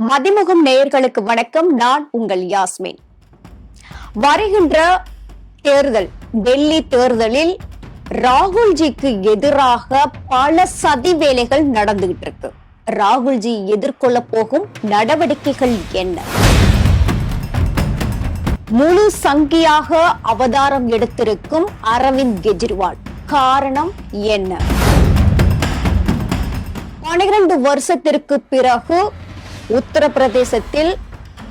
மதிமுகம் நேயர்களுக்கு வணக்கம். நான் உங்கள் யாஸ்மின். வருகின்ற தேர்தல் டெல்லி தேர்தலில் ராகுல்ஜிக்கு எதிராக பல சதி வேலைகள் நடந்துகிட்டு இருக்கு. ராகுல்ஜி எதிர்கொள்ள போகும் நடவடிக்கைகள் என்ன? முழு சங்கியாக அவதாரம் எடுத்திருக்கும் அரவிந்த் கெஜ்ரிவால் காரணம் என்ன? பனிரெண்டு வருஷத்திற்கு பிறகு உத்தரப்பிரதேசத்தில்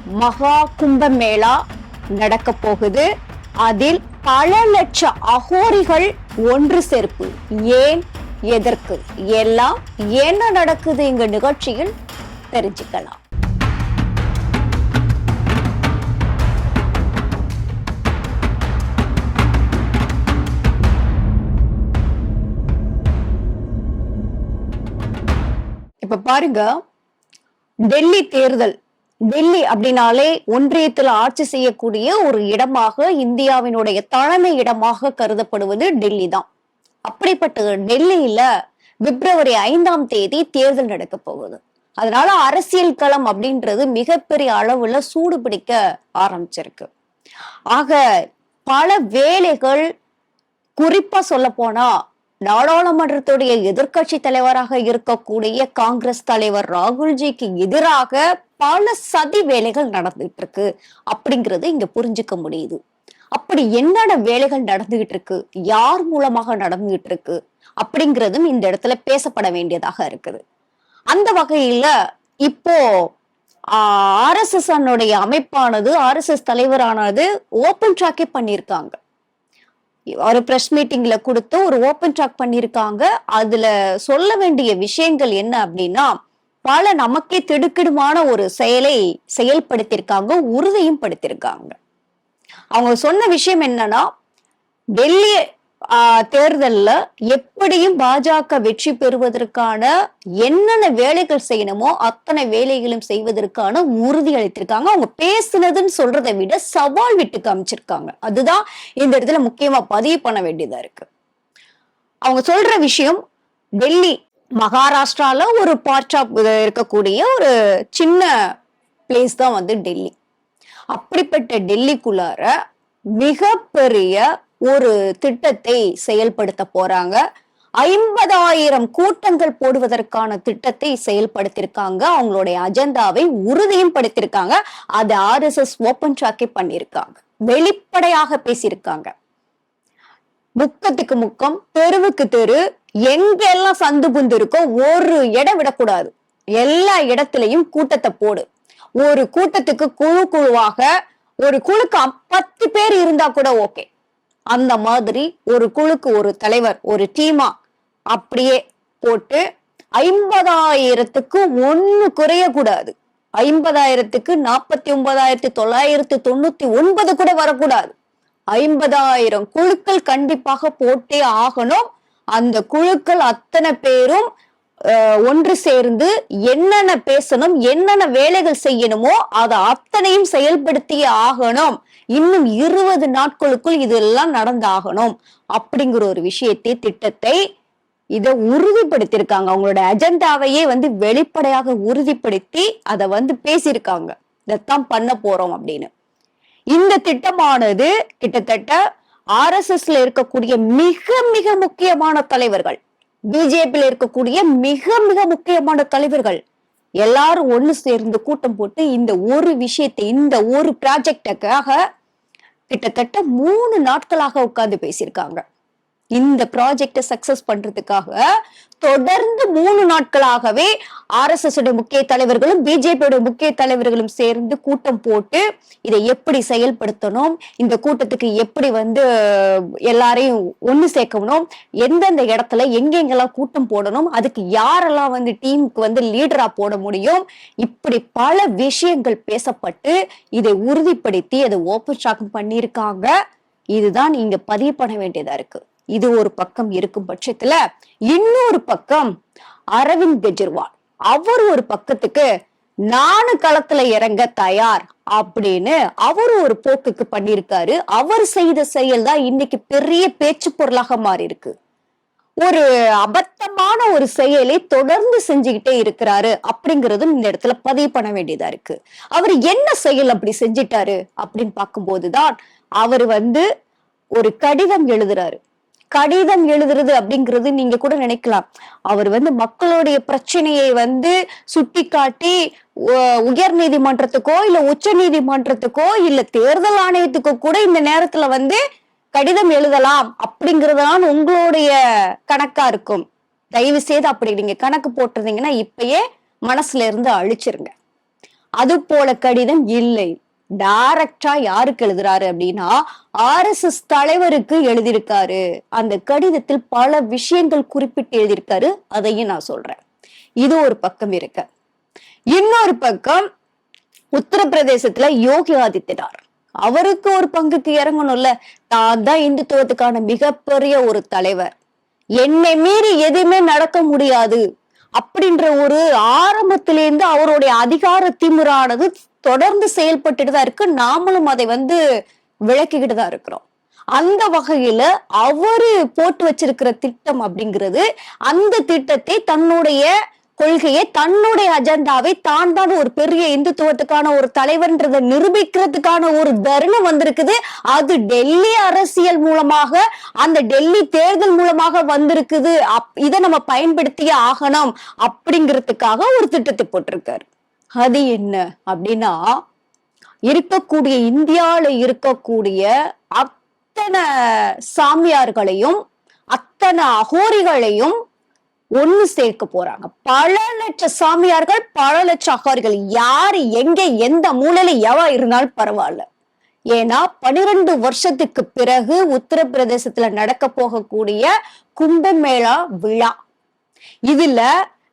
மகா கும்பமேளா நடக்க போகுது. அதில் பல லட்ச அகோரிகள் ஒன்று சேர்ப்பு. ஏன்? எதற்கு? எல்லாம் என்ன நடக்குது இங்க நிகழ்ச்சியில்? தெரிஞ்சுக்கலாம். இப்ப பாருங்க டெல்லி தேர்தல். டெல்லி அப்படின்னாலே ஒன்றியத்தில் ஆட்சி செய்யக்கூடிய ஒரு இடமாக இந்தியாவினுடைய தலைமை இடமாக கருதப்படுவது டெல்லி தான் அப்படிப்பட்ட டெல்லியில பிப்ரவரி ஐந்தாம் தேதி தேர்தல் நடக்க போகுது. அதனால அரசியல் களம் அப்படின்றது மிகப்பெரிய அளவுல சூடு பிடிக்க ஆரம்பிச்சிருக்கு. ஆக பல வேலைகள் குறிப்பா சொல்ல போனா நாடாளுமன்றத்துடைய எதிர்க்கட்சி தலைவராக இருக்கக்கூடிய காங்கிரஸ் தலைவர் ராகுல்ஜிக்கு எதிராக பல சதி வேலைகள் நடந்துட்டு இருக்கு அப்படிங்கிறது இங்க புரிஞ்சுக்க முடியுது. அப்படி என்னென்ன வேலைகள் நடந்துகிட்டு இருக்கு யார் மூலமாக நடந்துகிட்டு இருக்கு அப்படிங்கிறதும் இந்த இடத்துல பேசப்பட வேண்டியதாக இருக்குது. அந்த வகையில இப்போ ஆர் எஸ் எஸ் அமைப்பானது ஆர் எஸ் எஸ் தலைவரானது ஓபன் ட்ராக்கே பண்ணியிருக்காங்க. ஒரு ப்ரெஸ் மீட்டிங்ல கொடுத்து ஒரு ஓபன் டாக் பண்ணியிருக்காங்க அதுல சொல்ல வேண்டிய விஷயங்கள் என்ன அப்படின்னா பல நமக்கே திடுக்கிடுமான ஒரு செயலை செயல்படுத்தியிருக்காங்க உறுதியும் படுத்தியிருக்காங்க அவங்க சொன்ன விஷயம் என்னன்னா டெல்லி தேர்தல்ல எப்படியும் பாஜக வெற்றி பெறுவதற்கான என்னென்ன வேலைகள் செய்யணுமோ அத்தனை வேலைகளும் செய்வதற்கான உறுதி அளித்திருக்காங்க. அவங்க பேசுனதுன்னு சொல்றதை விட சவால் விட்டு காமிச்சிருக்காங்க. அதுதான் இந்த இடத்துல முக்கியமா பதிவு பண்ண வேண்டியதா இருக்கு. அவங்க சொல்ற விஷயம் டெல்லி மகாராஷ்டிரால ஒரு பார்ட் ஆஃப் இருக்கக்கூடிய ஒரு சின்ன பிளேஸ் தான் வந்து டெல்லி. அப்படிப்பட்ட டெல்லிக்குள்ளார மிகப்பெரிய ஒரு திட்டத்தை செயல்படுத்த போறாங்க. ஐம்பதாயிரம் கூட்டங்கள் போடுவதற்கான திட்டத்தை செயல்படுத்தியிருக்காங்க அவங்களுடைய அஜெண்டாவை உறுதியும் படுத்தியிருக்காங்க அது ஆர்எஸ்எஸ் ஓபன் ட்ராக்கே பண்ணியிருக்காங்க. வெளிப்படையாக பேசியிருக்காங்க. முக்கத்துக்கு முக்கம் தெருவுக்கு தெரு எங்கெல்லாம் சந்து புந்து இருக்கோ ஒரு இடம் விடக்கூடாது. எல்லா இடத்துலையும் கூட்டத்தை போடு. ஒரு கூட்டத்துக்கு குழு குழுவாக ஒரு குழுக்கு பத்து பேர் இருந்தா கூட ஓகே. அந்த மாதிரி ஒரு குழுக்கு ஒரு தலைவர் ஒரு டீமா அப்படியே போட்டு ஐம்பதாயிரத்துக்கு ஒண்ணு குறையக்கூடாது ஐம்பதாயிரத்துக்கு நாற்பத்தி ஒன்பதாயிரத்தி தொள்ளாயிரத்தி தொண்ணூத்தி ஒன்பது கூட வரக்கூடாது. ஐம்பதாயிரம் குழுக்கள் கண்டிப்பாக போட்டே ஆகணும். அந்த குழுக்கள் அத்தனை பேரும் ஒன்று சேர்ந்து என்னென்ன பேசணும் என்னென்ன வேலைகள் செய்யணுமோ அதை அத்தனையும் செயல்படுத்தியே ஆகணும். இன்னும் இருபது நாட்களுக்குள் இதெல்லாம் நடந்தாகணும் அப்படிங்கிற ஒரு விஷயத்தை திட்டத்தை இதை உறுதிப்படுத்தியிருக்காங்க. அவங்களோட அஜெண்டாவையே வந்து வெளிப்படையாக உறுதிப்படுத்தி அதை வந்து பேசியிருக்காங்க. இதைத்தான் பண்ண போறோம் அப்படின்னு. இந்த திட்டமானது கிட்டத்தட்ட ஆர்எஸ்எஸ்ல இருக்கக்கூடிய மிக மிக முக்கியமான தலைவர்கள் பிஜேபியில இருக்கக்கூடிய மிக மிக முக்கியமான தலைவர்கள் எல்லாரும் ஒண்ணு சேர்ந்து கூட்டம் போட்டு இந்த ஒரு விஷயத்தை இந்த ஒரு ப்ராஜெக்டுக்காக கிட்டத்தட்ட மூணு நாட்களாக உட்கார்ந்து பேசியிருக்காங்க. இந்த ப்ராஜெக்டை சக்சஸ் பண்றதுக்காக தொடர்ந்து மூணு நாட்களாகவே ஆர் எஸ் எஸ் முக்கிய தலைவர்களும் பிஜேபியோட முக்கிய தலைவர்களும் சேர்ந்து கூட்டம் போட்டு இதை எப்படி செயல்படுத்தணும் இந்த கூட்டத்துக்கு எப்படி வந்து எல்லாரையும் ஒண்ணு சேர்க்கணும் எந்தெந்த இடத்துல எங்கெங்கெல்லாம் கூட்டம் போடணும் அதுக்கு யாரெல்லாம் வந்து டீமுக்கு வந்து லீடரா போட முடியும் இப்படி பல விஷயங்கள் பேசப்பட்டு இதை உறுதிப்படுத்தி அதை ஓப்பன் ஷாக் பண்ணியிருக்காங்க. இதுதான் இங்க பதிவு பண்ண வேண்டியதா இருக்கு. இது ஒரு பக்கம் இருக்கும் பட்சத்துல இன்னொரு பக்கம் அரவிந்த் கெஜ்ரிவால். அவர் ஒரு பக்கத்துக்கு நானு களத்துல இறங்க தயார் அப்படின்னு அவர் ஒரு போக்குக்கு பண்ணிருக்காரு அவர் செய்த செயல் தான் இன்னைக்கு பெரிய பேச்சு பொருளாக மாறி இருக்கு ஒரு அபத்தமான ஒரு செயலை தொடர்ந்து செஞ்சுக்கிட்டே இருக்கிறாரு அப்படிங்கறதும் இந்த இடத்துல பதிவு பண்ண வேண்டியதா இருக்கு. அவர் என்ன செயல் அப்படி செஞ்சிட்டாரு அப்படின்னு பார்க்கும்போதுதான் அவர் வந்து ஒரு கடிதம் எழுதுறாரு. கடிதம் எழுதுறது அப்படிங்கிறது நீங்க கூட நினைக்கலாம். அவர் வந்து மக்களுடைய பிரச்சனையை வந்து சுட்டிக்காட்டி உ- உயர் நீதிமன்றத்துக்கோ இல்ல உச்ச நீதிமன்றத்துக்கோ இல்ல தேர்தல் ஆணையத்துக்கோ கூட இந்த நேரத்துல வந்து கடிதம் எழுதலாம் அப்படிங்கறதுதான் உங்களுடைய கணக்கா இருக்கும். தயவு செய்து அப்படி நீங்க கணக்கு போட்டிருந்தீங்கன்னா இப்பயே மனசுல இருந்து அழிச்சிருங்க. அது போல கடிதம் இல்லை. டைரக்டா யாருக்கு எழுதுறாரு அப்படின்னா ஆர்எஸ்எஸ் தலைவருக்கு எழுதியிருக்காரு. அந்த கடிதத்தில் பல விஷயங்கள் குறிப்பிட்டு எழுதியிருக்காரு. அதையும் நான் சொல்றேன். இது ஒரு பக்கம் இருக்கு. இன்னொரு பக்கம் உத்தரப்பிரதேசத்துல யோகி ஆதித்யநாத். அவருக்கு ஒரு பங்குக்கு இறங்கணும்ல. தான் தான் இந்துத்துவத்துக்கான மிகப்பெரிய ஒரு தலைவர். என்னை மீறி எதுவுமே நடக்க முடியாது. அப்படின்ற ஒரு ஆரம்பத்திலேருந்து அவருடைய அதிகார திமுறானது தொடர்ந்து செயல்பட்டுட்டு தான் இருக்கு. நாமளும் அதை வந்து விளக்கிக்கிட்டு தான் இருக்கிறோம். அந்த வகையில அவரு போட்டு வச்சிருக்கிற திட்டம் அப்படிங்கிறது அந்த திட்டத்தை தன்னுடைய கொள்கையை தன்னுடைய அஜெண்டாவை தான் தான் ஒரு பெரிய இந்துத்துவத்துக்கான ஒரு தலைவர்ன்றதை நிரூபிக்கிறதுக்கான ஒரு தருணம் வந்திருக்குது. அது டெல்லி அரசியல் மூலமாக அந்த டெல்லி தேர்தல் மூலமாக வந்திருக்குது. அப்- இதை நம்ம பயன்படுத்தியே ஆகணும் அப்படிங்கிறதுக்காக ஒரு திட்டத்தை போட்டிருக்காரு. அது என்ன? அப்படின்னா இருக்கக்கூடிய இந்தியால இருக்கக்கூடிய அத்தனை சாமியார்களையும் அத்தனை அகோரிகளையும் ஒண்ணு சேர்க்க போறாங்க. பல லட்ச சாமியார்கள் பல லட்ச அகாரிகள். யாரு எங்க எந்த மூலையில எவா இருந்தாலும் பரவாயில்ல. ஏன்னா பனிரெண்டு வருஷத்துக்கு பிறகு உத்தரப்பிரதேசத்துல நடக்க போகக்கூடிய கும்பமேளா விழா. இதுல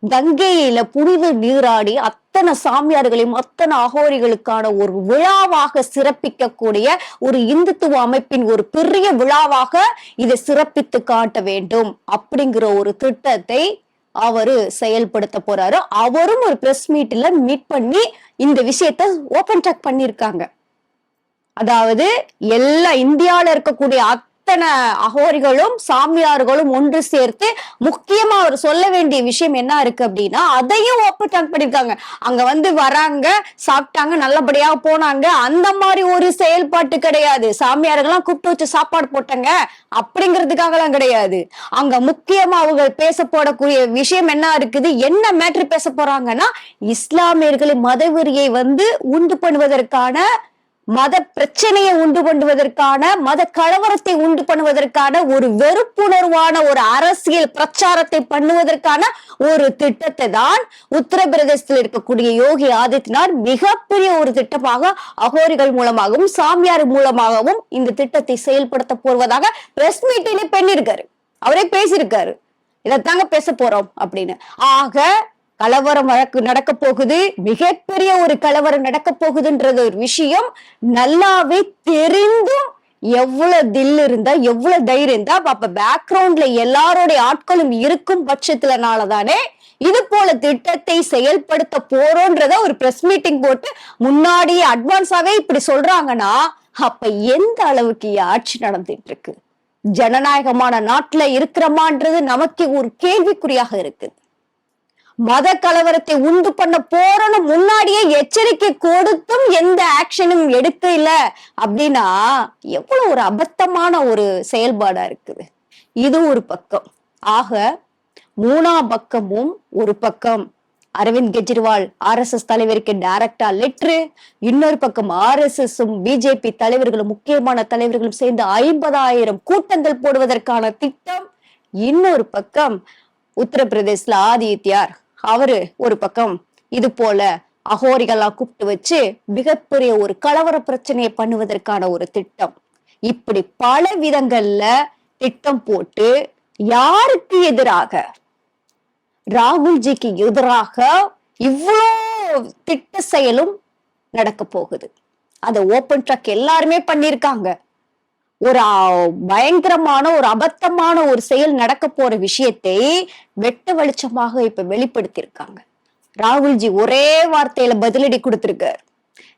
கங்கையில புனித நீராடி அத்தனை சாமியார்களையும் அத்தனை அகோரிகளுக்கான ஒரு விழாவாக சிறப்பிக்கக்கூடிய ஒரு இந்துத்துவ அமைப்பின் ஒரு பெரிய விழாவாக இதை சிறப்பித்து காட்ட வேண்டும் அப்படிங்கிற ஒரு திட்டத்தை அவரு செயல்படுத்த போறாரு. அவரும் ஒரு பிரஸ் மீட்ல மீட் பண்ணி இந்த விஷயத்த ஓபன் டாக் பண்ணிருக்காங்க அதாவது எல்லா இந்தியாவில இருக்கக்கூடிய அத்தனை அகோரிகளும் சாமியார்களும் ஒன்று சேர்த்து முக்கியமா அவர் சொல்ல வேண்டிய விஷயம் என்ன இருக்கு அப்படின்னா அதையும் ஓப்பன் டாக் பண்ணிருக்காங்க அங்க வந்து வராங்க சாப்பிட்டாங்க நல்லபடியா போனாங்க. அந்த மாதிரி ஒரு செயல்பாட்டு கிடையாது. சாமியார்கள்லாம் கூப்பிட்டு வச்சு சாப்பாடு போட்டாங்க. அப்படிங்கிறதுக்காகலாம் கிடையாது. அங்க முக்கியமா அவங்க பேச போடக்கூடிய விஷயம் என்ன இருக்குது என்ன மேட்ரு பேச போறாங்கன்னா இஸ்லாமியர்களின் மதவெறியை வந்து உண்டு பண்ணுவதற்கான மத பிரச்சனையை உண்டு பண்ணுவதற்கான மத கலவரத்தை உண்டு பண்ணுவதற்கான ஒரு வெறுப்புணர்வான ஒரு அரசியல் பிரச்சாரத்தை பண்ணுவதற்கான ஒரு திட்டத்தை தான் உத்தரப்பிரதேசத்தில் இருக்கக்கூடிய யோகி ஆதித்யநாத் மிகப்பெரிய ஒரு திட்டமாக அகோரிகள் மூலமாகவும் சாமியார் மூலமாகவும் இந்த திட்டத்தை செயல்படுத்த போவதாக பிரஸ் மீட்டிங்ல பண்ணிருக்காரு அவரே பேசியிருக்காரு. இதைத்தாங்க பேச போறோம் அப்படின்னு. ஆக கலவரம் வழக்கு நடக்க போகுது. மிகப்பெரிய ஒரு கலவரம் நடக்க போகுதுன்றது ஒரு விஷயம். நல்லாவே தெரிந்தும் எவ்வளவு தில் இருந்தா எவ்வளவு தைரியம் இருந்தா அப்ப பேக்ரவுண்ட்ல எல்லாருடைய ஆட்களும் இருக்கும் பட்சத்துலனாலதானே இது போல திட்டத்தை செயல்படுத்த போறோன்றத ஒரு பிரஸ் மீட்டிங் போட்டு முன்னாடியே அட்வான்ஸாவே இப்படி சொல்றாங்கன்னா அப்ப எந்த அளவுக்கு ஆட்சி நடந்துட்டு இருக்கு ஜனநாயகமான நாட்டுல இருக்கிறமான்றது நமக்கு ஒரு கேள்விக்குறியாக இருக்குது. மத கலவரத்தை உண்டு பண்ண போறன்னு முன்னாடியே எச்சரிக்கை கொடுத்தும் எந்த ஆக்ஷனும் எடுக்க இல்ல அப்படின்னா எவ்வளவு ஒரு அபத்தமான ஒரு செயல்பாடா இருக்குது. இது ஒரு பக்கம். ஆக மூணாம் பக்கமும் ஒரு பக்கம். அரவிந்த் கெஜ்ரிவால் ஆர்எஸ்எஸ் தலைவருக்கு டைரக்டா லெட்ரு இன்னொரு பக்கம் ஆர்எஸ்எஸ் பிஜேபி தலைவர்களும் முக்கியமான தலைவர்களும் சேர்ந்து ஐம்பதாயிரம் கூட்டங்கள் போடுவதற்கான திட்டம். இன்னொரு பக்கம் உத்தரப்பிரதேசல ஆதித்யார். அவரு ஒரு பக்கம் இது போல அகோரிகளா கூப்பிட்டு வச்சு மிகப்பெரிய ஒரு கலவர பிரச்சனையை பண்ணுவதற்கான ஒரு திட்டம். இப்படி பல விதங்கள்ல திட்டம் போட்டு யாருக்கு எதிராக? ராகுல்ஜிக்கு எதிராக இவ்வளோ திட்ட செயலும் நடக்க போகுது. அந்த ஓபன் ட்ரக் எல்லாருமே பண்ணிருக்காங்க ஒரு பயங்கரமான ஒரு அபத்தமான ஒரு செயல் நடக்க போற விஷயத்தை வெட்ட வெளிச்சமாக இப்ப வெளிப்படுத்தியிருக்காங்க. ராகுல்ஜி ஒரே வார்த்தையில பதிலடி கொடுத்திருக்காரு.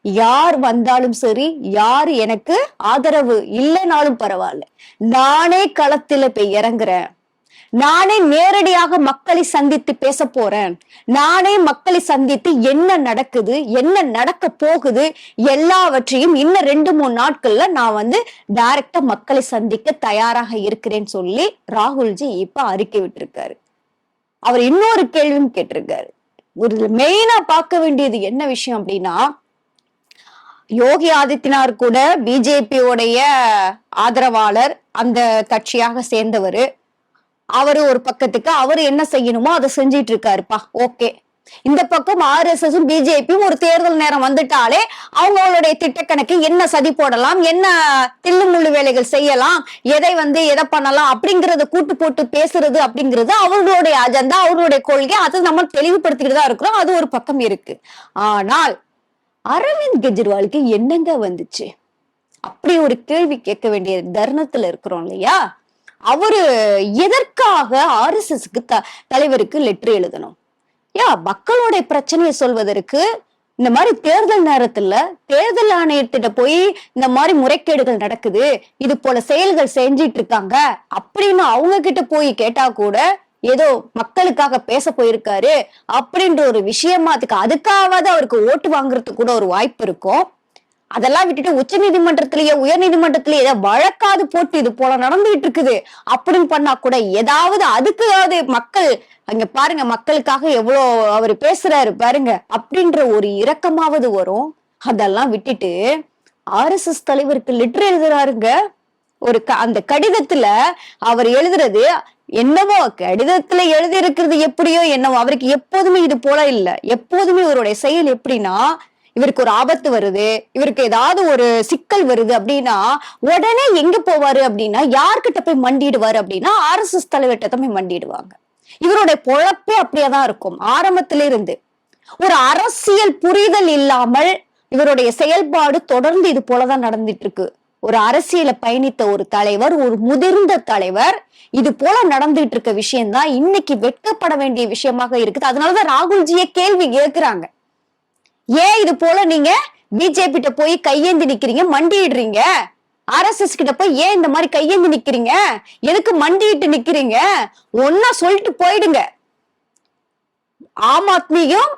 யார் வந்தாலும் சரி யார் எனக்கு ஆதரவு இல்லைனாலும் பரவாயில்ல. நானே களத்துல போய் இறங்குறேன். நானே நேரடியாக மக்களை சந்தித்து பேச போறேன். நானே மக்களை சந்தித்து என்ன நடக்குது என்ன நடக்க போகுது எல்லாவற்றையும் இன்னும் ரெண்டு மூணு நாட்கள்ல நான் வந்து டைரக்டா மக்களை சந்திக்க தயாராக இருக்கிறேன்னு சொல்லி ராகுல்ஜி இப்ப அறிக்கை விட்டிருக்காரு. அவர் இன்னொரு கேள்வியும் கேட்டிருக்காரு. ஒரு மெயினா பார்க்க வேண்டியது என்ன விஷயம் அப்படின்னா யோகி ஆதித்யநாத் கூட பிஜேபியோடைய ஆதரவாளர் அந்த கட்சியாக சேர்ந்தவர். அவரு ஒரு பக்கத்துக்கு அவர் என்ன செய்யணுமோ அதை செஞ்சிட்டு இருக்காருப்பா ஓகே. இந்த பக்கம் ஆர்எஸ்எஸும் பிஜேபியும் ஒரு தேர்தல் நேரம் வந்துட்டாலே அவங்களுடைய திட்டக்கணக்கு என்ன சதி போடலாம் என்ன தில்லுமுள்ளு வேலைகள் செய்யலாம் எதை வந்து எதை பண்ணலாம் அப்படிங்கறத கூட்டு போட்டு பேசுறது அப்படிங்கிறது அவர்களுடைய அஜெண்டா அவர்களுடைய கொள்கை அது நம்ம தெளிவுபடுத்திக்கிட்டு தான் இருக்கிறோம். அது ஒரு பக்கம் இருக்கு. ஆனால் அரவிந்த் கெஜ்ரிவாலுக்கு என்னங்க வந்துச்சு? அப்படி ஒரு கேள்வி கேட்க வேண்டிய தருணத்துல இருக்கிறோம் இல்லையா? அவரு எதற்காக ஆர்எஸ்எஸ்க்கு த தலைவருக்கு லெட்டர் எழுதணும்? யா மக்களுடைய பிரச்சனையை சொல்வதற்கு இந்த மாதிரி தேர்தல் நேரத்துல தேர்தல் ஆணையத்திட்ட போய் இந்த மாதிரி முறைகேடுகள் நடக்குது இது போல செயல்கள் செஞ்சிட்டு இருக்காங்க அப்படின்னு அவங்க கிட்ட போய் கேட்டா கூட ஏதோ மக்களுக்காக பேச போயிருக்காரு அப்படின்ற ஒரு விஷயமா அதுக்கு அதுக்காவது அவருக்கு ஓட்டு வாங்குறதுக்கு கூட ஒரு வாய்ப்பு இருக்கும். அதெல்லாம் விட்டுட்டு உச்ச நீதிமன்றத்திலேயே உயர் நீதிமன்றத்திலேயே ஏதோ வழக்காது போட்டு இது போல நடந்துகிட்டு இருக்குது. அப்படின்னு பண்ணா கூட ஏதாவது அதுக்காவது மக்கள் அங்க பாருங்க மக்களுக்காக எவ்வளோ அவர் பேசுறாரு பாருங்க அப்படின்ற ஒரு இரக்கமாவது வரும். அதெல்லாம் விட்டுட்டு ஆர்எஸ்எஸ் தலைவருக்கு லிட்டர் எழுதுறாருங்க. ஒரு க அந்த கடிதத்துல அவர் எழுதுறது என்னவோ கடிதத்துல எழுதி இருக்கிறது எப்படியோ என்னவோ அவருக்கு எப்போதுமே இது போல இல்ல. எப்போதுமே இவருடைய செயல் எப்படின்னா இவருக்கு ஒரு ஆபத்து வருது இவருக்கு ஏதாவது ஒரு சிக்கல் வருது அப்படின்னா உடனே எங்க போவாரு அப்படின்னா யார்கிட்ட போய் மண்டிடுவாரு அப்படின்னா ஆர்எஸ்எஸ் தலைவர்கிட்ட தான் போய் மண்டிடுவாங்க. இவருடைய பொழப்பே அப்படியே தான் இருக்கும். ஆரம்பத்தில இருந்து ஒரு அரசியல் புரிதல் இல்லாமல் இவருடைய செயல்பாடு தொடர்ந்து இது போலதான் நடந்துட்டு இருக்கு ஒரு அரசியல பயணித்த ஒரு தலைவர் ஒரு முதிர்ந்த தலைவர் இது போல நடந்துட்டு இருக்க விஷயம்தான் இன்னைக்கு வெட்கப்பட வேண்டிய விஷயமாக இருக்குது. அதனாலதான் ராகுல்ஜியை கேள்வி கேட்கிறாங்க ஏன் இது போல நீங்க பிஜேபி கிட்ட போய் கையேந்தி நிக்கிறீங்க மண்டிடுறீங்க ஆர்எஸ்எஸ் கிட்ட போய் ஏன் இந்த மாதிரி கையேந்தி நிக்கிறீங்க? எதுக்கு மண்டிட்டு நிக்கிறீங்க? ஒன்னா சொல்லிட்டு போயிடுங்க. ஆம் ஆத்மியும்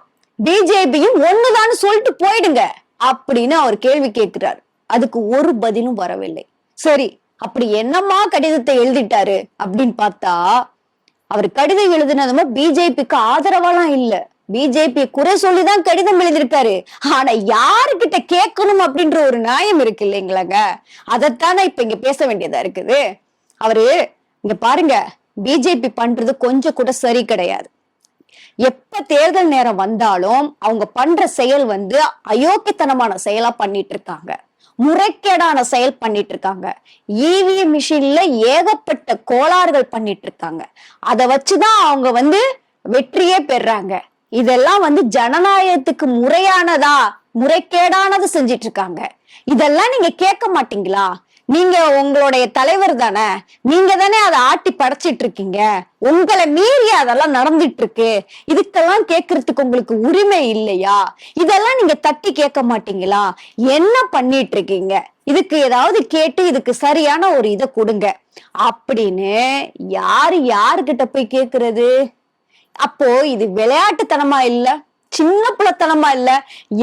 பிஜேபியும் ஒண்ணுதான்னு சொல்லிட்டு போயிடுங்க அப்படின்னு அவர் கேள்வி கேட்கிறார். அதுக்கு ஒரு பதிலும் வரவில்லை. சரி அப்படி என்னமா கடிதத்தை எழுதிட்டாரு அப்படின்னு பார்த்தா அவர் கடிதம் எழுதினதுமா பிஜேபிக்கு ஆதரவாலாம் இல்லை. பிஜேபி குறை சொல்லிதான் கடிதம் எழுதியிருக்காரு ஆனா யாருக்கிட்ட கேட்கணும் அப்படின்ற ஒரு நியாயம் இருக்கு இல்லைங்களாங்க? அதைத்தானே இப்ப இங்க பேச வேண்டியதா இருக்குது. அவரு இங்க பாருங்க பிஜேபி பண்றது கொஞ்சம் கூட சரி கிடையாது. எப்ப தேர்தல் நேரம் வந்தாலும் அவங்க பண்ற செயல் வந்து அயோக்கியத்தனமான செயலா பண்ணிட்டு இருக்காங்க முறைகேடான செயல் பண்ணிட்டு இருக்காங்க இவிஎம் மிஷின்ல ஏகப்பட்ட கோளாறுகள் பண்ணிட்டு இருக்காங்க அதை வச்சுதான் அவங்க வந்து வெற்றியே பெறாங்க. இதெல்லாம் வந்து ஜனநாயகத்துக்கு முறையானதா முறைகேடானது செஞ்சிட்டு இருக்காங்க இதெல்லாம் நீங்க கேட்க மாட்டீங்களா? நீங்க உங்களுடைய தலைவர் தானே. நீங்க தானே அதை ஆட்டி படைச்சிட்டு இருக்கீங்க உங்களை மீறி அதெல்லாம் நடந்துட்டு இருக்கு இதுக்கெல்லாம் கேட்கறதுக்கு உங்களுக்கு உரிமை இல்லையா? இதெல்லாம் நீங்க தட்டி கேட்க மாட்டீங்களா? என்ன பண்ணிட்டு இருக்கீங்க இதுக்கு ஏதாவது கேட்டு இதுக்கு சரியான ஒரு இதை கொடுங்க. அப்படின்னு யாரு யாருகிட்ட போய் கேக்குறது அப்போ இது விளையாட்டுத்தனமா இல்ல? சின்ன பிள்ளைத்தனமா இல்ல?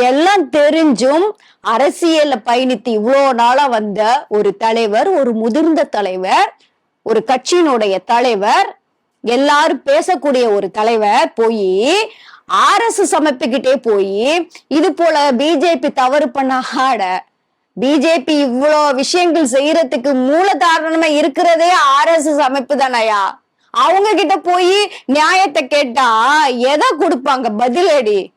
எல்லாம் தெரிஞ்சும் அரசியல்ல பயணித்து இவ்வளோ நாளா வந்த ஒரு தலைவர் ஒரு முதிர்ந்த தலைவர் ஒரு கட்சியினுடைய தலைவர் எல்லாரும் பேசக்கூடிய ஒரு தலைவர் போய் ஆர் எஸ் எஸ் அமைப்புக்கிட்டே போய் இது போல பிஜேபி தவறு பண்ண ஆட பிஜேபி இவ்வளோ விஷயங்கள் செய்யறதுக்கு மூல காரணமா இருக்கிறதே ஆர் எஸ் எஸ் அமைப்பு தானயா? அவங்க கிட்ட போய் நியாயத்தை கேட்டா எதை கொடுப்பாங்க? பதிலடி.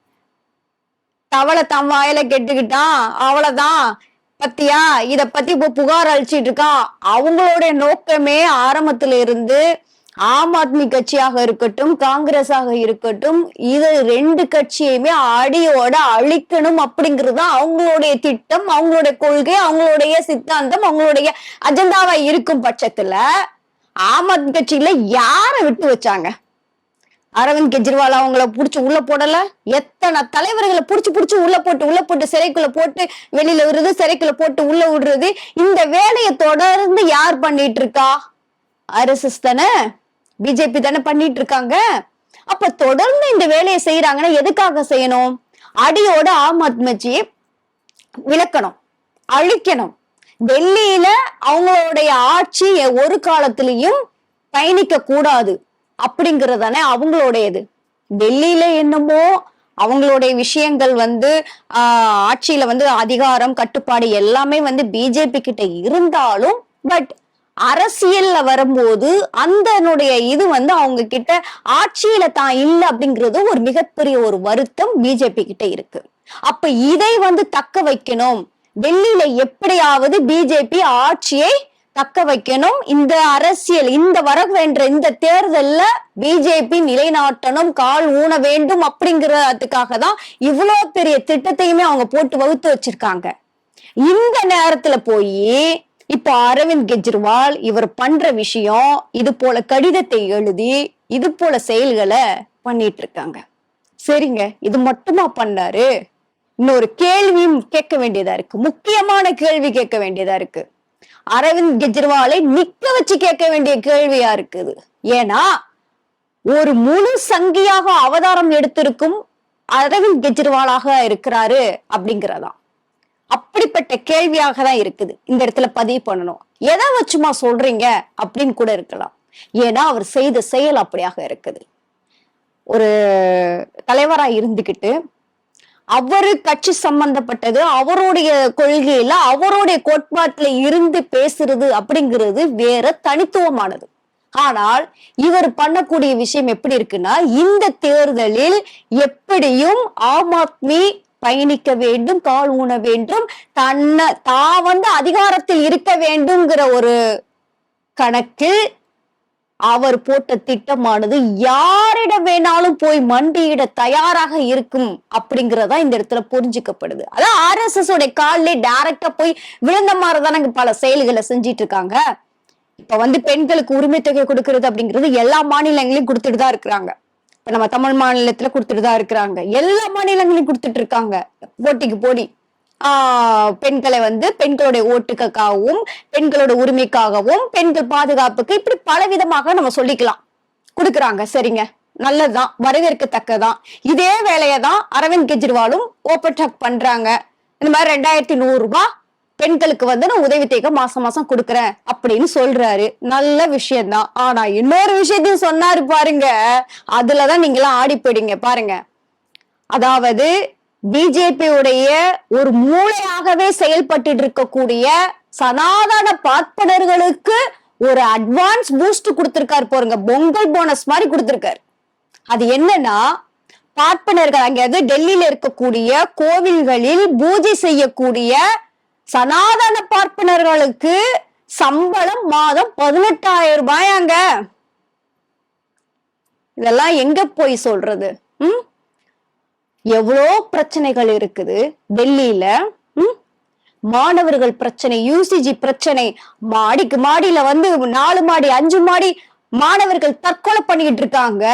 தவளை தம் வாயில கெட்டுக்கிட்டான் அவ்வளவுதான். பத்தியா? இத பத்தி இப்போ புகார் அழிச்சிட்டு இருக்கான் அவங்களுடைய நோக்கமே ஆரம்பத்துல இருந்து ஆம் ஆத்மி கட்சியாக இருக்கட்டும் காங்கிரஸாக இருக்கட்டும் இது ரெண்டு கட்சியுமே அடியோட அழிக்கணும் அப்படிங்கிறது தான் அவங்களுடைய திட்டம் அவங்களுடைய கொள்கை அவங்களுடைய சித்தாந்தம் அவங்களுடைய அஜெண்டாவா இருக்கும் பட்சத்துல ஆம் ஆத்மி கட்சியில யார விட்டு வச்சாங்க? அரவிந்த் கெஜ்ரிவால் அவங்கள புடிச்சு உள்ள போடல? எத்தனை தலைவர்களை புடிச்சு புடிச்சு உள்ள போட்டு உள்ள போட்டு சிறைக்குள்ள போட்டு வெளியில விடுறது சிறைக்குள்ள போட்டு உள்ள விடுறது இந்த வேலையை தொடர்ந்து யார் பண்ணிட்டு இருக்கா? அரசஸ் தானே? பிஜேபி தானே பண்ணிட்டு இருக்காங்க. அப்ப தொடர்ந்து இந்த வேலையை செய்யறாங்கன்னா எதுக்காக செய்யணும்? அடியோட ஆம் ஆத்மிச்சி விளக்கணும் அழிக்கணும். டெல்லியில அவங்களுடைய ஆட்சி ஒரு காலத்திலையும் பயணிக்க கூடாது. அப்படிங்கறதானே அவங்களுடையது. டெல்லியில என்னமோ அவங்களுடைய விஷயங்கள் வந்து ஆஹ் ஆட்சியில வந்து அதிகாரம் கட்டுப்பாடு எல்லாமே வந்து பிஜேபி கிட்ட இருந்தாலும் பட் அரசியல்ல வரும்போது அந்தனுடைய இது வந்து அவங்க கிட்ட ஆட்சியில தான் இல்லை அப்படிங்கிறது ஒரு மிகப்பெரிய ஒரு வருத்தம் பிஜேபி கிட்ட இருக்கு. அப்ப இதை வந்து தக்க வைக்கணும். டெல்லியில எப்படியாவது பிஜேபி ஆட்சியை தக்க வைக்கணும். இந்த அரசியல் இந்த வர வேண்ட இந்த தேர்தல்ல பிஜேபி நிலைநாட்டணும் கால் ஊன வேண்டும் அப்படிங்கறதுக்காக தான் இவ்வளவு பெரிய திட்டத்தையுமே அவங்க போட்டு வகுத்து வச்சிருக்காங்க. இந்த நேரத்துல போய் இப்ப அரவிந்த் கெஜ்ரிவால் இவர் பண்ற விஷயம் இது போல கடிதத்தை எழுதி இது போல செயல்களை பண்ணிட்டு இருக்காங்க. சரிங்க இது மட்டுமா பண்ணாரு? இன்னொரு கேள்வியும் கேட்க வேண்டியதா இருக்கு. முக்கியமான கேள்வி கேட்க வேண்டியதா இருக்கு. அரவிந்த் கெஜ்ரிவாலை நிக்க வச்சு கேட்க வேண்டிய கேள்வியா இருக்குது. ஏன்னா ஒரு முழு சங்கியாக அவதாரம் எடுத்திருக்கும் அரவிந்த் கெஜ்ரிவாலாக இருக்கிறாரு அப்படிங்கிறதா அப்படிப்பட்ட கேள்வியாக தான் இருக்குது. இந்த இடத்துல பதிவு பண்ணணும். எதை வச்சுமா சொல்றீங்க அப்படின்னு கூட இருக்கலாம். ஏன்னா அவர் செய்த செயல் அப்படியாக இருக்குது. ஒரு தலைவராக இருந்துக்கிட்டு அவரு கட்சி சம்பந்தப்பட்டது அவருடைய கொள்கையில அவருடைய கோட்பாட்டுல இருந்து பேசுறது அப்படிங்கிறது வேற தனித்துவமானது. ஆனால் இவர் பண்ணக்கூடிய விஷயம் எப்படி இருக்குன்னா இந்த தேர்தலில் எப்படியும் ஆம் ஆத்மி பயணிக்க வேண்டும் கால் ஊன வேண்டும் தன்னை தான் வந்து அதிகாரத்தில் இருக்க வேண்டும்ங்கிற ஒரு கணக்கில் அவர் போட்ட திட்டமானது யாரிடம் வேணாலும் போய் மண்டியிட தயாராக இருக்கும் அப்படிங்கறதா இந்த இடத்துல புரிஞ்சுக்கப்படுது. அதான் ஆர் எஸ் எஸ் உடைய காலிலே டைரக்டா போய் விழுந்த மாதிரிதானங்க பல செயல்களை செஞ்சிட்டு இருக்காங்க. இப்ப வந்து பெண்களுக்கு உரிமை தொகை கொடுக்கறது அப்படிங்கிறது எல்லா மாநிலங்களையும் கொடுத்துட்டு தான் இருக்கிறாங்க. இப்ப நம்ம தமிழ் மாநிலத்துல கொடுத்துட்டு தான் இருக்கிறாங்க. எல்லா மாநிலங்களையும் கொடுத்துட்டு இருக்காங்க. போட்டிக்கு போடி. பெண்களை வந்து பெண்களுடைய ஓட்டுக்காகவும் பெண்களோட உரிமைக்காகவும் பெண்கள் பாதுகாப்புக்கு இப்படி பல விதமாக நம்ம சொல்லிக்கலாம். கொடுக்குறாங்க. சரிங்க. நல்லதுதான். வரவேற்கத்தக்கதான் இதே வேலையை தான் அரவிந்த் கெஜ்ரிவாலும் ஓப்பன் டாக் பண்றாங்க. இந்த மாதிரி ரெண்டாயிரத்தி நூறு ரூபாய் பெண்களுக்கு வந்து நான் உதவி தேக்க மாசம் மாசம் கொடுக்குறேன் அப்படின்னு சொல்றாரு. நல்ல விஷயம்தான். ஆனா இன்னொரு விஷயத்தையும் சொன்னாரு பாருங்க. அதுலதான் நீங்களாம் ஆடி போயிடுங்க. பாருங்க. அதாவது பிஜேபியுடைய ஒரு மூளையாகவே செயல்பட்டு இருக்கக்கூடிய சனாதன பார்ப்பனர்களுக்கு ஒரு அட்வான்ஸ் பூஸ்ட் கொடுத்திருக்காரு பாருங்க. பொங்கல் போனஸ் மாதிரி கொடுத்திருக்காரு. அது என்னன்னா பார்ப்பனர்கள் அங்கேயாவது டெல்லியில இருக்கக்கூடிய கோவில்களில் பூஜை செய்யக்கூடிய சனாதன பார்ப்பனர்களுக்கு சம்பளம் மாதம் பதினெட்டாயிரம் ரூபாயாங்க. இதெல்லாம் எங்க போய் சொல்றது? ம்? எவ்வளோ பிரச்சனைகள் இருக்குது? டெல்லியில ம்? மாணவர்கள் பிரச்சனை யூசிஜி பிரச்சனை மாடிக்கு மாடியில வந்து நாலு மாடி அஞ்சு மாடி மாணவர்கள் தற்கொலை பண்ணிக்கிட்டு இருக்காங்க.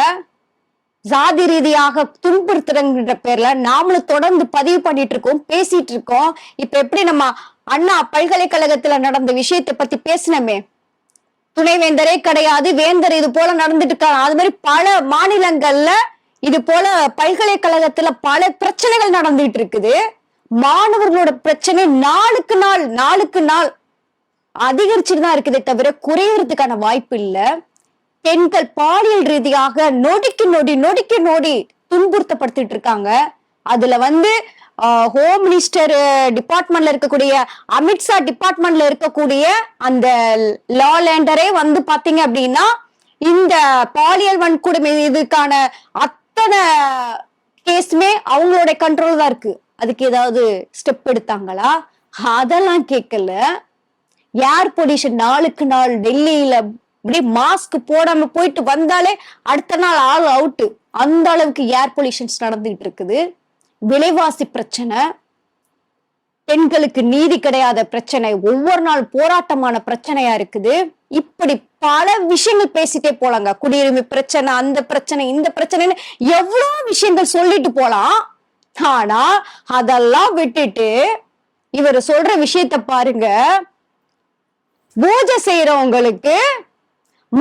ஜாதி ரீதியாக துன்புறுத்துறங்கிற பேர்ல நாமளும் தொடர்ந்து பதிவு பண்ணிட்டு இருக்கோம் பேசிட்டு இருக்கோம். இப்ப எப்படி நம்ம அண்ணா பல்கலைக்கழகத்துல நடந்த விஷயத்தை பத்தி பேசினமே? துணைவேந்தரே கிடையாது வேந்தர் இது போல நடந்துட்டு இருக்காங்க. அது மாதிரி பல மாநிலங்கள்ல இது போல பல்கலைக்கழகத்துல பல பிரச்சனைகள் நடந்துட்டு இருக்குது மாணவர்களோட பிரச்சனை நாளுக்கு நாள் நாளுக்கு நாள் அதிகரிச்சுட்டு தான் இருக்குதே தவிர குறையறதுக்கான வாய்ப்பு இல்ல. பெண்கள் பாலியல் ரீதியாக நொடிக்கு நொடி நொடிக்கு நொடி துன்புறுத்தப்படுத்திட்டு இருக்காங்க. அதுல வந்து ஹோம் மினிஸ்டர் டிபார்ட்மெண்ட்ல இருக்கக்கூடிய அமித்ஷா டிபார்ட்மெண்ட்ல இருக்கக்கூடிய அந்த லா லேண்டரே வந்து பாத்தீங்க அப்படின்னா இந்த பாலியல் வன்கொடுமை இதுக்கான அத்தனை கேஸுமே அவங்களோட கண்ட்ரோல் தான் இருக்கு. அதுக்கு ஏதாவது ஸ்டெப் எடுத்தாங்களா? அதெல்லாம் கேட்கல. ஏர் பொல்யூஷன் நாளுக்கு நாள் டெல்லியில அப்படியே மாஸ்க் போடாம போயிட்டு வந்தாலே அடுத்த நாள் ஆள் அவுட்டு அந்த அளவுக்கு ஏர் பொல்யூஷன்ஸ் நடந்துகிட்டு இருக்குது. விலைவாசி பிரச்சனை. பெண்களுக்கு நீதி கிடையாத பிரச்சனை ஒவ்வொரு நாள் போராட்டமான பிரச்சனையா இருக்குது. இப்படி பல விஷயங்கள் பேசிட்டே போலாங்க. குடியுரிமை பிரச்சனை அந்த பிரச்சனை இந்த பிரச்சனைன்னு எவ்வளவு விஷயங்கள் சொல்லிட்டு போலாம். ஆனா அதெல்லாம் விட்டுட்டு இவர் சொல்ற விஷயத்த பாருங்க. பூஜை செய்யறவங்களுக்கு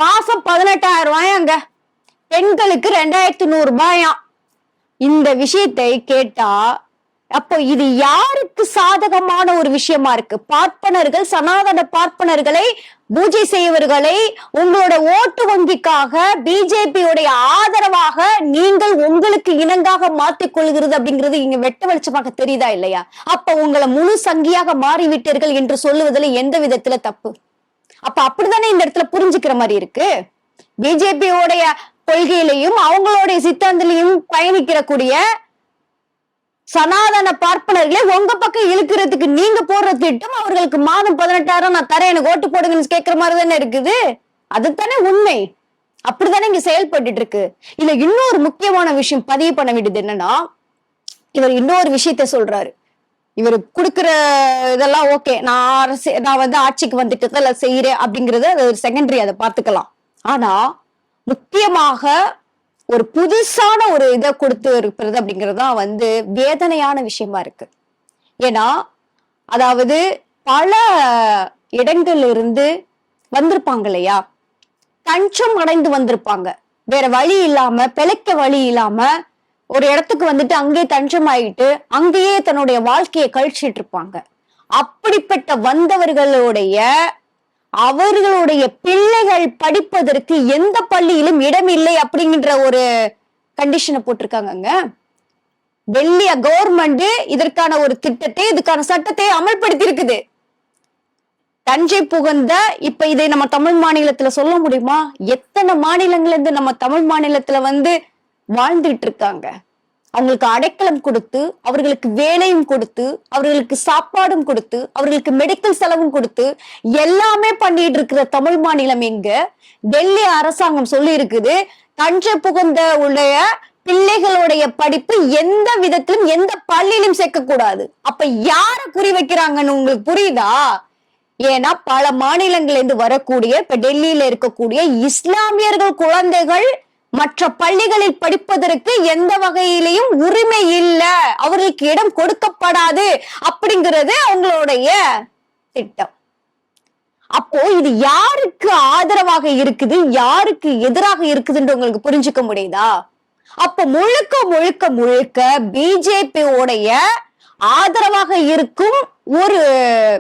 மாசம் பதினெட்டாயிரம் ரூபாயாங்க. பெண்களுக்கு ரெண்டாயிரத்தி நூறு ரூபாயாம் இந்த விஷயத்தை கேட்டா அப்போ இது யாருக்கு சாதகமான ஒரு விஷயமா இருக்கு? பார்ப்பனர்கள் சனாதன பார்ப்பனர்களை பூஜை செய்வர்களை உங்களோட ஓட்டு வங்கிக்காக பிஜேபியுடைய ஆதரவாக நீங்கள் உங்களுக்கு இணங்காக மாற்றிக் கொள்கிறது அப்படிங்கிறது இங்க வெட்ட வெளிச்சமாக தெரியுதா இல்லையா? அப்ப உங்களை முழு சங்கியாக மாறிவிட்டீர்கள் என்று சொல்லுவதில் எந்த விதத்துல தப்பு? அப்ப அப்படித்தானே இந்த இடத்துல புரிஞ்சுக்கிற மாதிரி இருக்கு? பிஜேபியோடைய கொள்கையிலையும் அவங்களுடைய சித்தாந்திலையும் பயணிக்கிற கூடிய சனாதன பார்ப்பனர்களை உங்க பக்கம் இழுக்கிறதுக்கு நீங்க போடுற திட்டம் அவர்களுக்கு மாதம் பதினெட்டாயிரம் நான் தரேன். எனக்கு ஓட்டு போடுங்கன்னு கேட்கிற மாதிரி தானே இருக்குது? அதுதானே உண்மை. அப்படித்தானே இங்க செயல்பட்டு இருக்கு இல்ல இன்னொரு முக்கியமான விஷயம் பதிவு பண்ண வேண்டியது என்னன்னா இவர் இன்னொரு விஷயத்த சொல்றாரு. இவர் கொடுக்குற இதெல்லாம் ஓகே. நான் அரசு நான் வந்து ஆட்சிக்கு வந்துட்டு தான் செய்யறேன் அப்படிங்கறது அது ஒரு செகண்டரி அதை பார்த்துக்கலாம். ஆனா முக்கியமாக ஒரு புதுசான ஒரு இதை கொடுத்து இருக்கிறது அப்படிங்கிறது தான் வந்து வேதனையான விஷயமா இருக்கு. ஏன்னா அதாவது பல இடங்கள்ல இருந்து வந்திருப்பாங்க இல்லையா? தஞ்சம் அடைந்து வந்திருப்பாங்க. வேற வழி இல்லாம பிழைக்க வழி இல்லாம ஒரு இடத்துக்கு வந்துட்டு அங்கேயே தஞ்சம் ஆயிட்டு அங்கேயே தன்னுடைய வாழ்க்கையை கழிச்சிட்டு இருப்பாங்க. அப்படிப்பட்ட வந்தவர்களுடைய அவர்களுடைய பிள்ளைகள் படிப்பதற்கு எந்த பள்ளியிலும் இடம் இல்லை அப்படிங்கிற ஒரு கண்டிஷனை போட்டிருக்காங்கங்க. டெல்லி கவர்மெண்ட் இதற்கான ஒரு திட்டத்தை இதுக்கான சட்டத்தை அமல்படுத்தி இருக்குது தஞ்சை புகுந்த இப்ப இதை நம்ம தமிழ் மாநிலத்துல சொல்ல முடியுமா? எத்தனை மாநிலங்கள்ல இருந்து நம்ம தமிழ் மாநிலத்துல வந்து வாழ்ந்துட்டு இருக்காங்க? அவங்களுக்கு அடைக்கலம் கொடுத்து அவர்களுக்கு வேலையும் கொடுத்து அவர்களுக்கு சாப்பாடும் கொடுத்து அவர்களுக்கு மெடிக்கல் செலவும் கொடுத்து எல்லாமே பண்ணிட்டு இருக்கிற தமிழ் மாநிலம் எங்க? டெல்லி அரசாங்கம் சொல்லி இருக்குது தஞ்சை புகுந்த உடைய பிள்ளைகளுடைய படிப்பு எந்த விதத்திலும் எந்த பள்ளியிலும் சேர்க்க கூடாது அப்ப யார குறி வைக்கிறாங்கன்னு உங்களுக்கு புரியுதா? ஏன்னா பல மாநிலங்கள்ல இருந்து வரக்கூடிய இப்ப டெல்லியில இருக்கக்கூடிய இஸ்லாமியர்கள் குழந்தைகள் மற்ற பள்ளிகளில் படிப்பதற்கு எந்த வகையிலையும் உரிமை இல்ல. அவர்களுக்கு இடம் கொடுக்கப்படாது அப்படிங்கிறது அவங்களுடைய திட்டம். அப்போ இது யாருக்கு ஆதரவாக இருக்குது யாருக்கு எதிராக இருக்குதுன்ற உங்களுக்கு புரிஞ்சுக்க முடியுதா? அப்ப முழுக்க முழுக்க முழுக்க பிஜேபி உடைய ஆதரவாக இருக்கும் ஒரு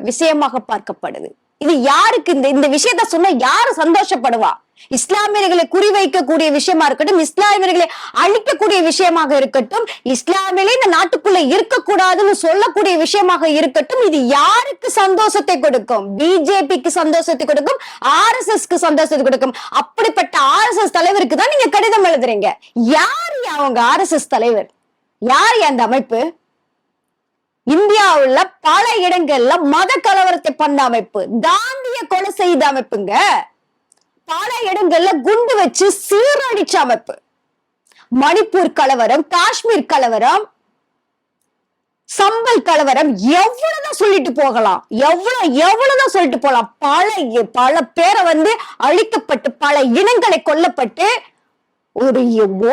விஷயமாக பார்க்கப்படுது. இது யாருக்கு இந்த இந்த விஷயத்த சொன்னா யாரு சந்தோஷப்படுவா? இஸ்லாமியர்களை குறிவைக்கக்கூடிய விஷயமா இருக்கட்டும் இஸ்லாமியர்களை அழிக்கக்கூடிய விஷயமாக இருக்கட்டும் இஸ்லாமியர்களே இந்த நாட்டுக்குள்ள இருக்கக்கூடாதுன்னு சொல்லக்கூடிய விஷயமாக இருக்கட்டும் இது யாருக்கு சந்தோஷத்தை கொடுக்கும்? பிஜேபிக்கு சந்தோஷத்தை கொடுக்கும் ஆர் எஸ் எஸ்க்கு சந்தோஷத்தை கொடுக்கும். அப்படிப்பட்ட ஆர் எஸ் எஸ் தலைவருக்கு தான் நீங்க கடிதம் எழுதுறீங்க. யார் அவங்க ஆர் எஸ் எஸ் தலைவர்? யார் அந்த அமைப்பு? இந்தியாவுல பல இடங்கள்ல மத கலவரத்தை பண்ண அமைப்பு தாந்திய கொலை செய்த அமைப்புங்க. பல இடங்கள்ல குண்டு வச்சு சீரடிச்ச அமைப்பு. மணிப்பூர் கலவரம் காஷ்மீர் கலவரம் சம்பல் கலவரம் எவ்வளவுதான் சொல்லிட்டு போகலாம் எவ்வளவு எவ்வளவுதான் சொல்லிட்டு போகலாம். பல பல பேரை வந்து அழிக்கப்பட்டு பல இனங்களை கொல்லப்பட்டு ஒரு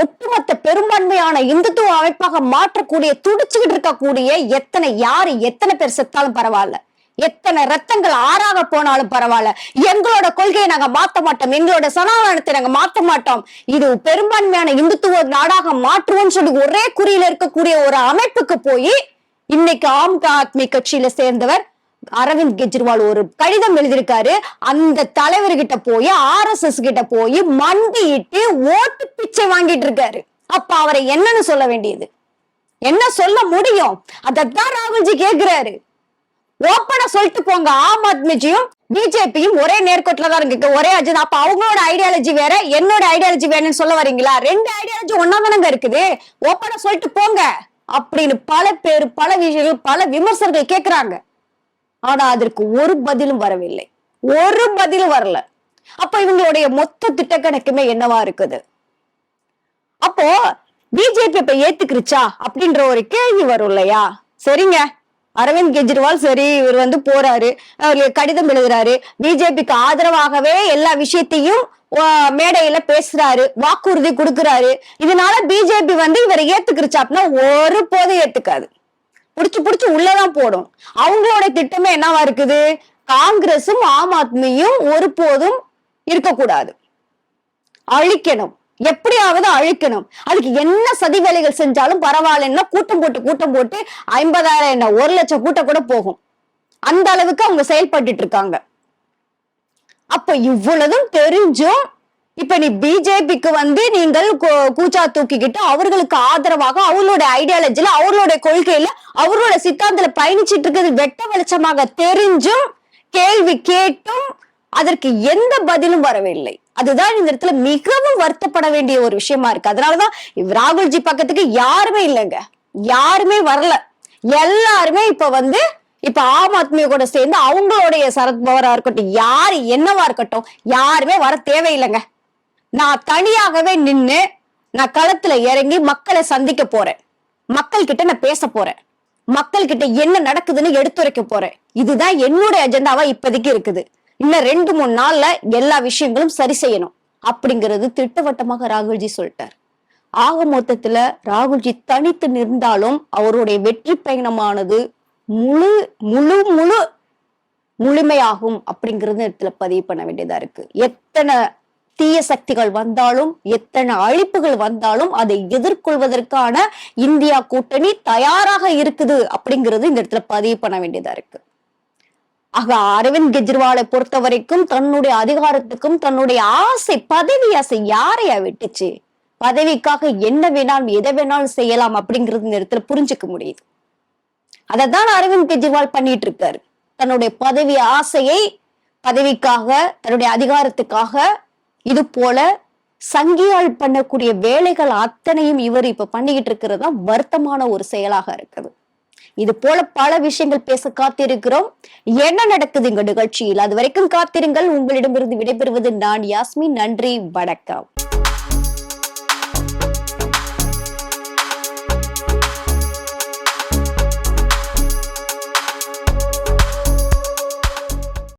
ஒட்டுமொத்த பெரும்பான்மையான இந்துத்துவ அமைப்பாக மாற்றக்கூடிய துடிச்சுக்கிட்டு இருக்கக்கூடிய எத்தனை யாரு எத்தனை பேர் செத்தாலும் பரவாயில்ல. எத்தனை ரத்தங்கள் ஆறாக போனாலும் பரவாயில்ல. எங்களோட கொள்கையை நாங்க மாத்த மாட்டோம். எங்களோட சனாதனத்தை நாங்க மாத்த மாட்டோம். இது பெரும்பான்மையான இந்துத்துவ நாடாக மாற்றுவோம் சொல்லி ஒரே குறியில இருக்கக்கூடிய ஒரு அமைப்புக்கு போய் இன்னைக்கு ஆம் ஆத்மி கட்சியில சேர்ந்தவர் அரவிந்த் கெஜ்ரிவால் ஒரு கடிதம் எழுதியிருக்காரு. அந்த தலைவர்கிட்ட போய் ஆர் எஸ் எஸ் கிட்ட போய் மண்டிட்டு ஓட்டு பிச்சை வாங்கிட்டு இருக்காரு. அப்ப அவரை என்னன்னு சொல்ல வேண்டியது? என்ன சொல்ல முடியும்? அதத்தான் ராகுல்ஜி கேக்குறாரு. ஓப்பனா சொல்லிட்டு போங்க. ஆம் ஆத்மிஜியும் பிஜேபியும் ஒரே நேர்கோட்டில தான் இருக்கு. ஒரே அஜிதா. அப்ப அவங்களோட ஐடியாலஜி வேற என்னோட ஐடியாலஜி வேணும்னு சொல்ல வரீங்களா? ரெண்டு ஐடியாலஜி ஒன்னா தானங்க இருக்குது ஓப்பனா சொல்லிட்டு போங்க. அப்படின்னு பல பேர் பல விஷயங்கள் பல விமர்சகர்கள் கேக்குறாங்க. ஆனா அதற்கு ஒரு பதிலும் வரவில்லை. ஒரு பதிலும் வரல. அப்ப இவங்களுடைய மொத்த திட்டக்கணக்குமே என்னவா இருக்குது? அப்போ பிஜேபி இப்ப ஏத்துக்கிருச்சா? அப்படின்ற ஒரு கேள்வி வரும் இல்லையா? சரிங்க. அரவிந்த் கெஜ்ரிவால் சரி இவர் வந்து போறாரு. அவர் கடிதம் எழுதுறாரு. பிஜேபிக்கு ஆதரவாகவே எல்லா விஷயத்தையும் மேடையில பேசுறாரு. வாக்குறுதி கொடுக்கிறாரு. இதனால பிஜேபி வந்து இவரை ஏத்துக்கிருச்சா அப்படின்னா ஒரு போதும் ஏத்துக்காது. புடிச்சு புடிச்சு உள்ளதான் போடும். அவங்களோட திட்டமே என்னவா இருக்குது? காங்கிரசும் ஆம் ஆத்மியும் ஒருபோதும் இருக்கக்கூடாது. அழிக்கணும். எப்படியாவது அழிக்கணும். அதுக்கு என்ன சதி வேலைகள் செஞ்சாலும் பரவாயில்லன்னா கூட்டம் போட்டு கூட்டம் போட்டு ஐம்பதாயிரம் என்ன ஒரு லட்சம் கூட்டம் கூட போகும். அந்த அளவுக்கு அவங்க செயல்பட்டுட்டு இருக்காங்க. அப்ப இவ்வளவும் தெரிஞ்சும் இப்ப நீ பிஜேபிக்கு வந்து நீங்கள் கூச்சா தூக்கிக்கிட்டு அவர்களுக்கு ஆதரவாக அவர்களுடைய ஐடியாலஜில அவர்களுடைய கொள்கையில அவரோட சித்தாந்தத்துல பயணிச்சிட்டு இருக்கிறது வெட்ட வெளிச்சமாக தெரிஞ்சும் கேள்வி கேட்டும் அதற்கு எந்த பதிலும் வரவில்லை. அதுதான் இந்த இடத்துல மிகவும் வருத்தப்பட வேண்டிய ஒரு விஷயமா இருக்கு. அதனாலதான் ராகுல்ஜி பக்கத்துக்கு யாருமே இல்லைங்க. யாருமே வரல. எல்லாருமே இப்ப வந்து இப்ப ஆம் ஆத்மி கூட சேர்ந்து அவங்களுடைய சரத்பவரா இருக்கட்டும் யாரு என்னவா இருக்கட்டும் யாருமே வர தேவையில்லைங்க. நான் தனியாகவே நின்னு நான் களத்துல இறங்கி மக்களை சந்திக்க போறேன். மக்கள் கிட்ட நான் பேச போறேன். மக்கள் கிட்ட என்ன நடக்குதுன்னு எடுத்துரைக்க போறேன். இதுதான் என்னுடைய அஜெண்டாவா இப்போதைக்கு இருக்குது. இன்னும் ரெண்டு மூணு நாள்ல எல்லா விஷயங்களும் சரி செய்யணும். அப்படிங்கிறது திட்டவட்டமாக ராகுல்ஜி சொல்லிட்டார். ஆக மொத்தத்துல ராகுல்ஜி தனித்து நின்றாலும் அவருடைய வெற்றி பயணமானது முழு முழு முழு முழுமையாகும் அப்படிங்கறது இடத்துல பதிவு பண்ண வேண்டியதா இருக்கு. எத்தனை தீய சக்திகள் வந்தாலும் எத்தனை அழிப்புகள் வந்தாலும் அதை எதிர்கொள்வதற்கான இந்தியா கூட்டணி தயாராக இருக்குது அப்படிங்கிறது இந்த இடத்துல பதிவு பண்ண வேண்டியதா இருக்கு. ஆக அரவிந்த் கெஜ்ரிவாலை பொறுத்த வரைக்கும் தன்னுடைய அதிகாரத்துக்கும் தன்னுடைய ஆசை பதவி ஆசை யாரையா விட்டுச்சு? பதவிக்காக என்ன வேணாலும் எதை வேணாலும் செய்யலாம் அப்படிங்கிறது இந்த இடத்துல புரிஞ்சுக்க முடியுது. அதை தான் அரவிந்த் கெஜ்ரிவால் பண்ணிட்டு இருக்காரு தன்னுடைய பதவி ஆசையை பதவிக்காக தன்னுடைய அதிகாரத்துக்காக இது போல சங்கியால் பண்ணக்கூடிய வேலைகள் அத்தனையும் இவர் இப்ப பண்ணிக்கிட்டு இருக்கிறது தான் வருத்தமான ஒரு செயலாக இருக்குது. இது போல பல விஷயங்கள் பேச காத்திருக்கிறோம். என்ன நடக்குது இங்க நிகழ்ச்சியில்? அது வரைக்கும் காத்திருங்கள். உங்களிடமிருந்து விடைபெறுவது நான் யாஸ்மி நன்றி. வணக்கம்.